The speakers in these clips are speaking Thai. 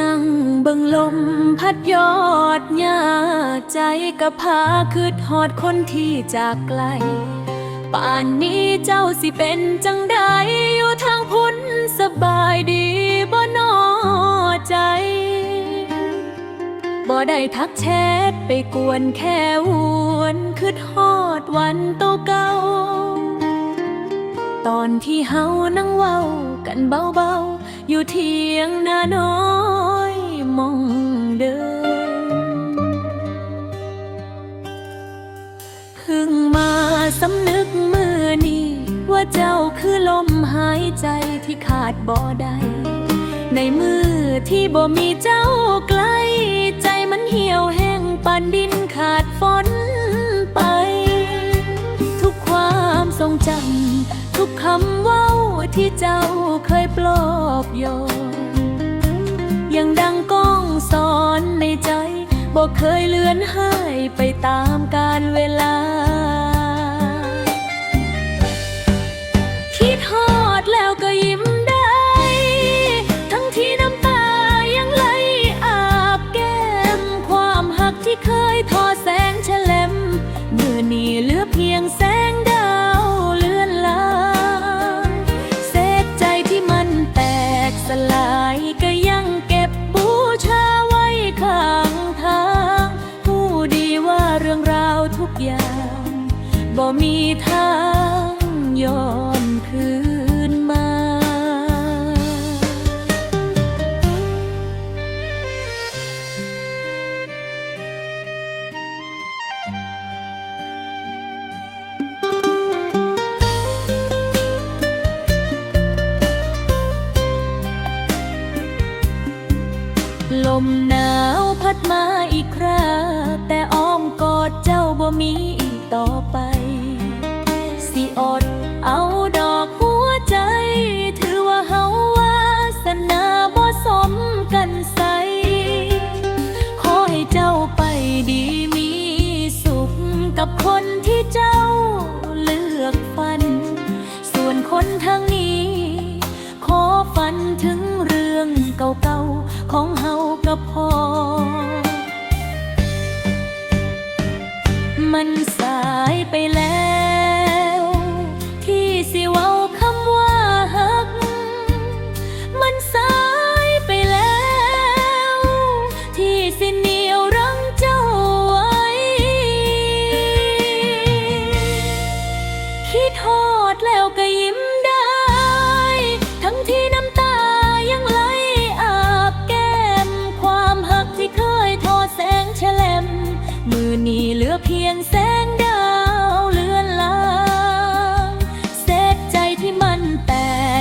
นั่งเบิ่งลมพัดยอดหญ้าใจกับพาคืดหอดคนที่จากไกล ป่านนี้เจ้าสิเป็นจังใดอยู่ทางพุ้นสบายดีบ่นอใจ บ่ได้ทักแชทไปกวนแค่วนคืดฮอดวันโตเก่า ตอนที่เฮานั่งเว้ากันเบาๆ อยู่เทียงนาน้อยมองเดิมเพิ่งมาสำนึกมือนี้ว่าเจ้าคือลมหายใจที่ขาดบ่ได้ในมือที่บ่มีเจ้าใกล้ใจมันเหี่ยวแห้งปานดินขาดฝนไป ทุกความทรงจำทุกคำ ที่เจ้าเคยปลอบโยนยังดังก้องสอนในใจบอกเคยเลือนหายไปตามกาลเวลา คิดฮอดแล้วก็ยิ้มได้ ทั้งที่น้ำตายังไหลอาบแก้มความหักที่เคยทอ อย่างบ่มีทางย้อนคืนมา ลมหนาวพัดมาอีกครา กับคนที่เจ้าเลือกฟัน ส่วนคนทางนี้ ขอฝันถึงเรื่องเก่าๆ ของเฮาก็พอ มันสายไปแล้ว อเพียงแสงดาวเลือนลางเศษใจที่มันแต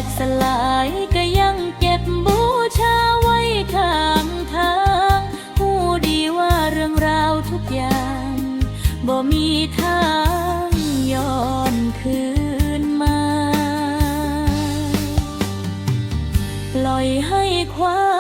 กสลายก็ยังเก็บบูชาไว้ข้างทางผู้ดีว่าเรื่องราวทุกอย่างบ่มีทางย้อนคืนมา ปล่อยให้ความ